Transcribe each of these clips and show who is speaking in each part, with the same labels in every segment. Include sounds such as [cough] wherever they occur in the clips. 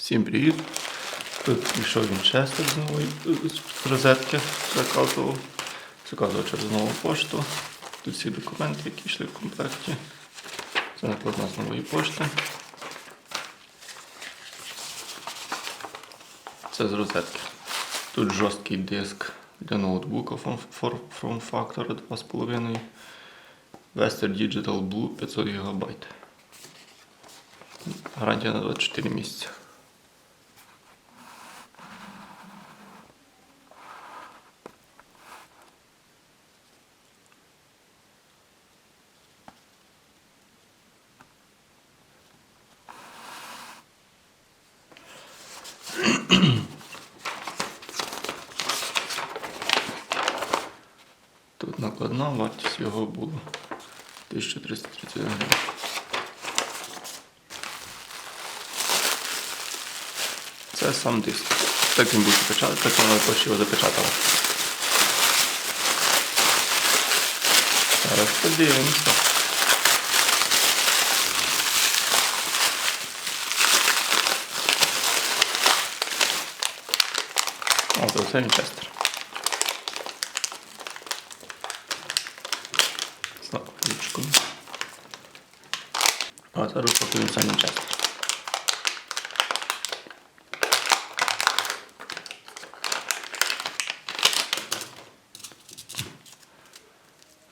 Speaker 1: Всім привіт! Тут прийшов Вінчестер з нової з розетки, заказував. Заказував через нову пошту. Тут всі документи, які йшли в комплекті. Це накладна з нової пошти. Це з розетки. Тут жорсткий диск для ноутбука форм-фактора 2,5. Western Digital Blue 500 ГБ. Гарантія на 24 місяці. [clears throat] Тут накладна, вартість його була 1330 гривень. Це сам диск. Так він буде запечатати, так також його запечатало. Зараз подивимося. О, це все Вінчестер. Ручкою. А це розпакуємо сам Вінчестер.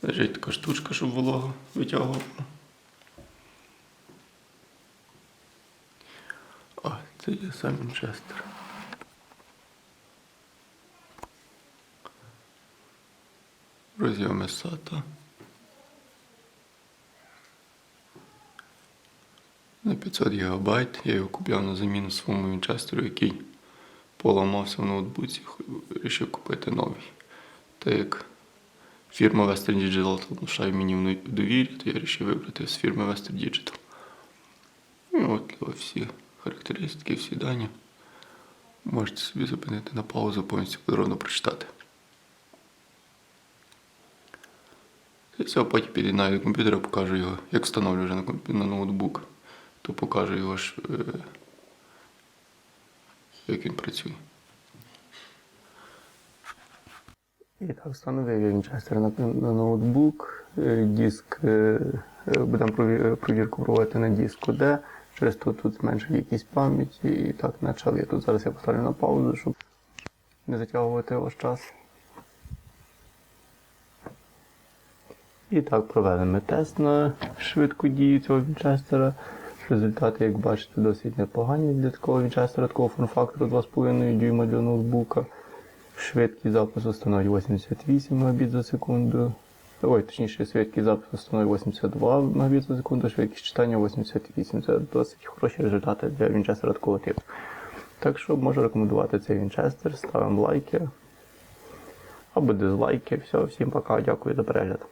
Speaker 1: Лежить така штучка, щоб волога витягувала. О, це є сам Вінчестер. Розйоми SATA. На 500 ГБ я його купляв на заміну своєму вінчестеру, який поламався в ноутбуці, вирішив купити новий. Так як фірма Western Digital внушає мені в довір'я, то я вирішив вибрати з фірми Western Digital. І от всі характеристики, всі дані. Можете собі зупинити на паузу, повністю подробно прочитати. І все, потім під'єднаю до комп'ютера, покажу його, як встановлю вже на, на ноутбук, то покажу його ж, е, як він працює. І так, встановив я Вінчестер на, на ноутбук. Е, Диск, е, будемо прові- провірку проводити на диску D. Через то тут зменшить якісь пам'яті. І так почав я тут зараз я поставлю на паузу, щоб не затягувати ваш час. І так провели ми тест на швидку дію цього вінчестера. Результати, як бачите, досить непогані для такого вінчестера, такого форм-фактору 2,5 дюйма для ноутбука. Швидкість запису становить 88 Мбіт за секунду. Ой, точніше, швидкість запису становить 82 Мбіт за секунду, швидкість читання 88. Це досить хороші результати для вінчестера такого типу. Так що можу рекомендувати цей вінчестер. Ставимо лайки або дизлайки. Все, всім пока, дякую за перегляд.